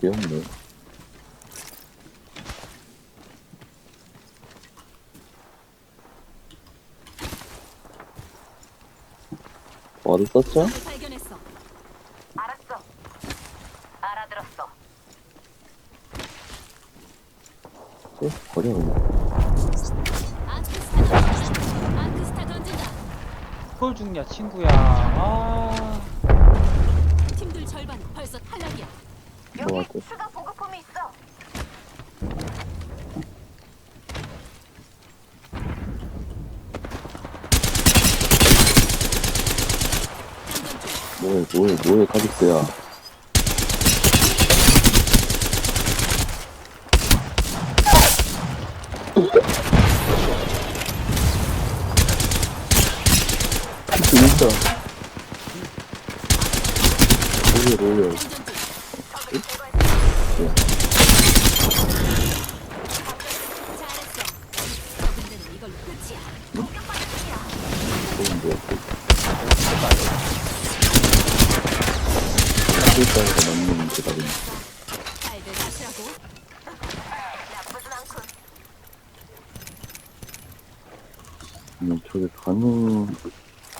귀엽네. 어디 썼죠? 적을 발견했어. 알았어. 알아들었어. 쎄? 버려, 그냥. 아크스타 던진다. 아크스타 던진다. 그걸 죽냐 친구야 아 팀들 절반 벌써 탈락이야. 여기 뭐하고? 추가 보급품이 있어. 뭐해, 뭐해, 뭐해, 카직스야. 진짜. 올려, 올려. 장전 중. 적을 제거했어. 잘했어. 적군들은 이걸로 끝이야. 공격받는 중이야. 그건 뭐야, 실장에서 맞는 대답이네. 음, 저게 가능,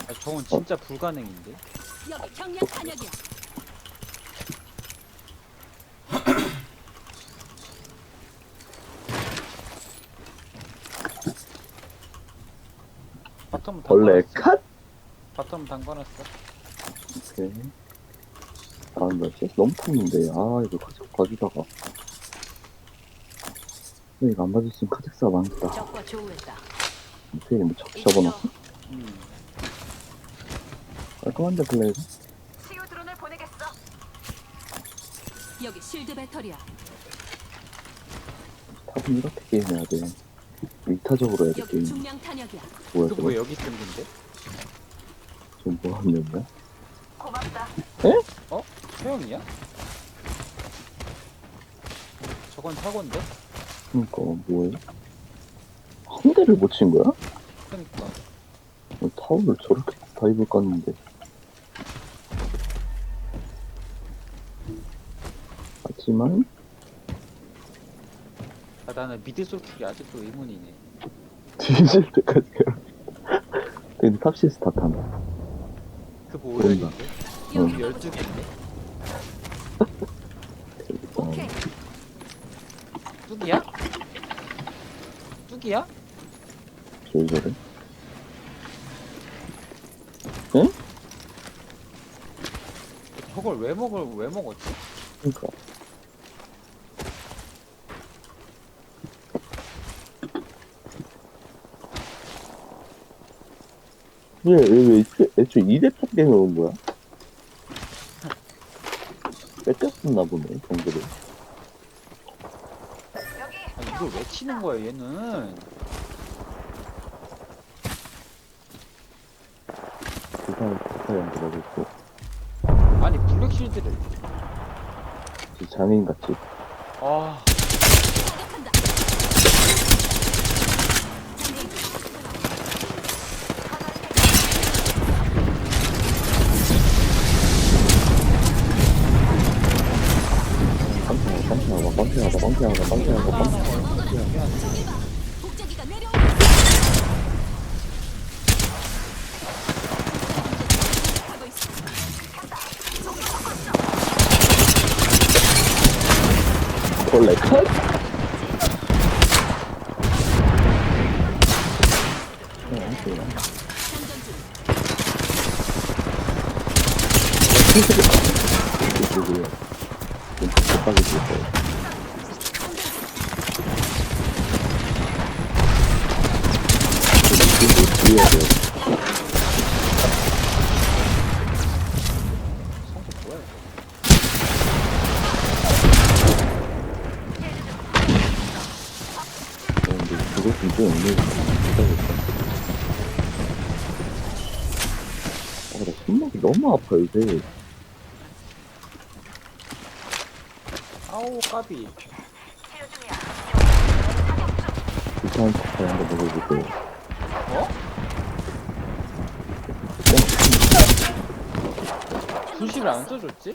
아, 저건 진짜 불가능인데 여기 경량 탄약이야. 바텀 벌레 담가놨어 컷! 바텀 담가놨어 오케이. 아, 나 CS 너무 탔는데. 아, 이거 가져, 가지다가. 이거 안 맞았으면 카직스가 망했다. 적과 조우했다. 어떻게 근데 척 접어놨어? 음. 깔끔한데, 플레이가? 치유 드론을 보내겠어. 여기 실드 배터리야. 탑은 이렇게 게임해야 돼. 일타적으로 해야 돼, 여기 게임. 중량 탄약이야. 뭐야, 그거 저거? 왜 여기 있는데? 지금 뭐 하는 거야? 고맙다. 소영이야? 저건 사고인데? 그니까, 뭐해? 한 대를 못 친 거야? 그니까 왜 타워를 저렇게 다이브 깠는데. 하지만, 아, 나는 미드 솔킥이 아직도 의문이네 뒤질 때까지 가. 근데 탑시스 다 탄다. 그거 오열인데? 여기 응. 가보자. 12개인데? 오케이. 뚝이야? 뚝이야? 왜 저래? 저걸 왜 먹을 왜 먹었지? 그니까. 왜, 왜, 왜, 애초에, 애초에 2대 탑 게임을 온 거야? 뺏겼었나 보네, 경기를. 이걸 왜 치는 거야 얘는? 아니 블랙실드를 있고, 장애인 같이. 아 타격한다. 깜짝이야, 깜짝이야, 깜짝이야, 깜짝이야, 깜짝이야, 깜짝이야. 저기 봐. 복제기가 내려오고 하고 있어. 원래 컷? 거예요. 이거 뭐야 이거? 어, 근데 그거 진짜 오늘 못하겠다. 아, 나 손목이 너무 아파, 요새. 아우 까비 중이야. 부산 카페 한번 먹어보고. 어? 수시를 안 써줬지?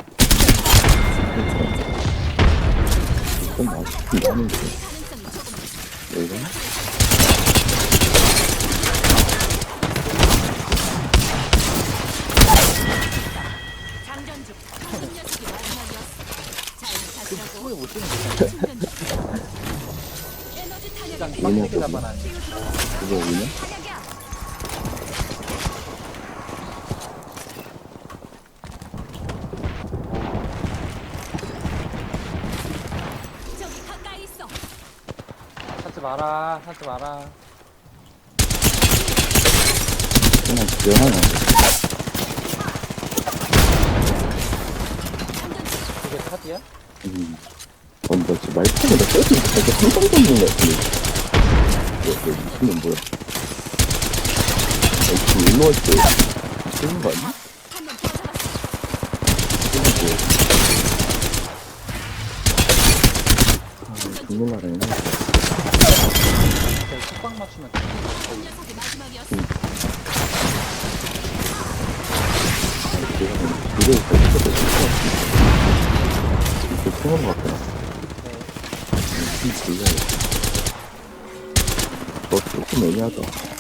좀 아쉽긴 하는데. 가능성이 조금 왜 이래? 장전 중. 한 녀석이 마지막이었어. 잘 자시라고. 후에 못 쓰는 거야. 그거 오냐? 찾지 마라. 찾지 마라. 그냥 중. 그게 카드야? 음. 어, 나 지금 말판에다 써있는 거 살짝 상상 걷는 것 같은데. 왜, 왜, 미친놈 뭐야? 아, 지금 일로 왔을 때, 쓰는 거 아니야? 쓰는 거. 아, 죽는. 숙박 맞추면 돼. 이거 있어. 이렇게 쓰는 거 같더라. 네. 좀 불려야 너 조금 애매하다.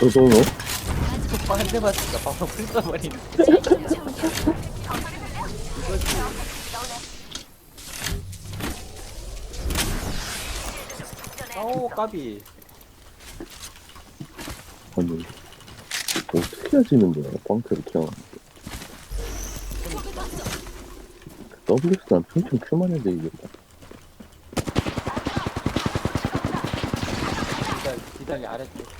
너, 너, 너? 숙박 한 대만 진짜 바로 풀써버리네. 아우, 까비. 아니, 어떻게 해지는 거야, 빵크를 키워. 적을 봤어. WS 난 평균 큐만 해도 이겼다. 기다리, 기다리 아래쪽.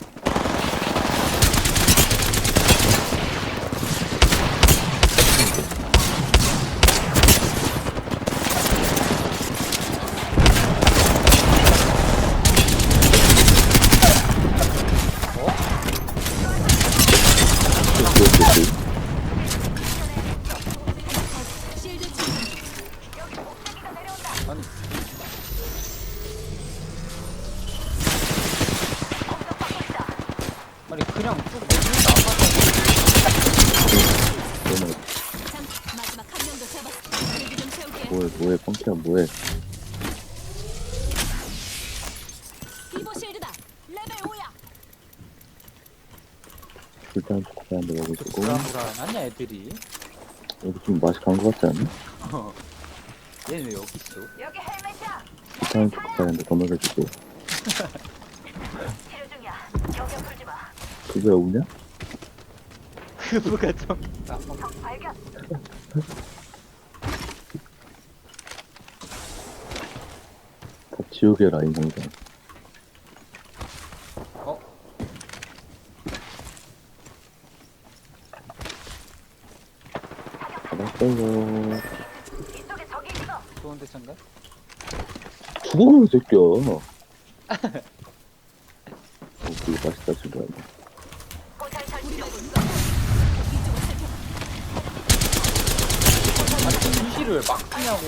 아니 그냥 쭉 너는 장 마지막 한명더 잡았어. 실드 좀 채울게. 뭐해, 뭐해, 빵키야, 뭐해. 비보 실드다. 레벨 5야. 일단 한대 먹어주고. 불안불안하냐 애들이? 여기 좀 맛이 간 것 같지 않니? 어. 얘는 왜 여기 있어? 여기 헬멧이야. 일단 초코파이 한대 더 먹여주고. 치료 중이야. 경계 풀지 마. 그거야, 우냐? 그부가 좀. 다 지옥의 라인 상장. 어? 받았어요. 이쪽에 적이 있어. 좋은데 찬가? 죽어요, 이 새끼야. 어, 되게 맛있다, 지금. 왜막 쓰냐고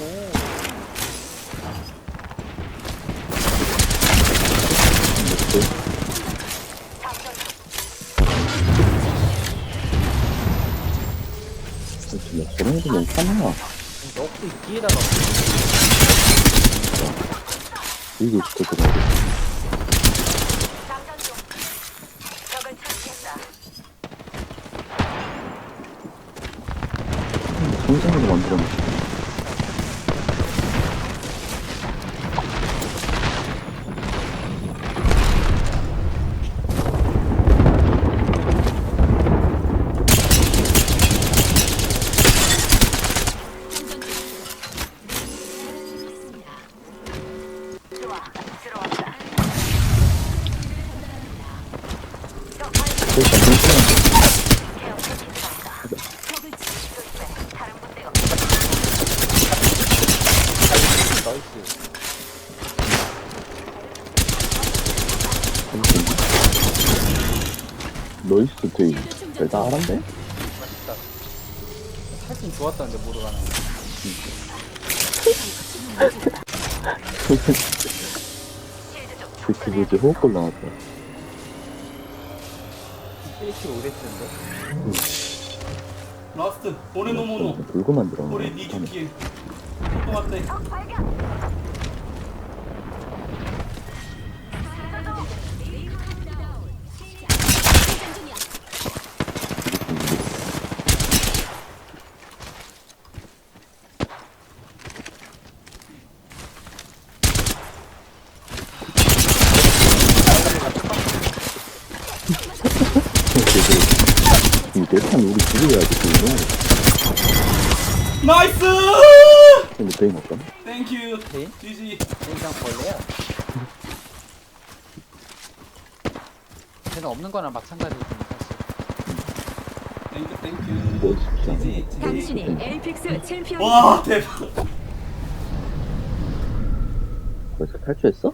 장전 중. 진짜 저런 애들 너무 화나. 넣고 뒤에다가 이거 진짜 중. 적을 처치했다. 성장으로 만들어놨어. 좋아. 들어왔다. 적 발견. 일단 성장한테 케어 패키지 나온다. 적을 치. 조심해. 다른 군대가 나이스 너이스 되게. 대단한데? 맛있다 살찐 좋았다는데 모르가나 그 뭐지 호흡골 나왔다. 일시 오래했는데. 라스트 오레노모노 불고 만들어. 우리 니큐키에 또 왔대 생산 중이야. 이게 판 우리 죽여야지 그거. 나이스 근데 베인 없다. 땡큐 네? GG 일단 벌레야. 걔는 없는 거나 마찬가지고 사실. 땡큐 땡큐 뭐. GG GG 당신이 엘픽스 챔피언. 와 대박 벌써 탈출했어?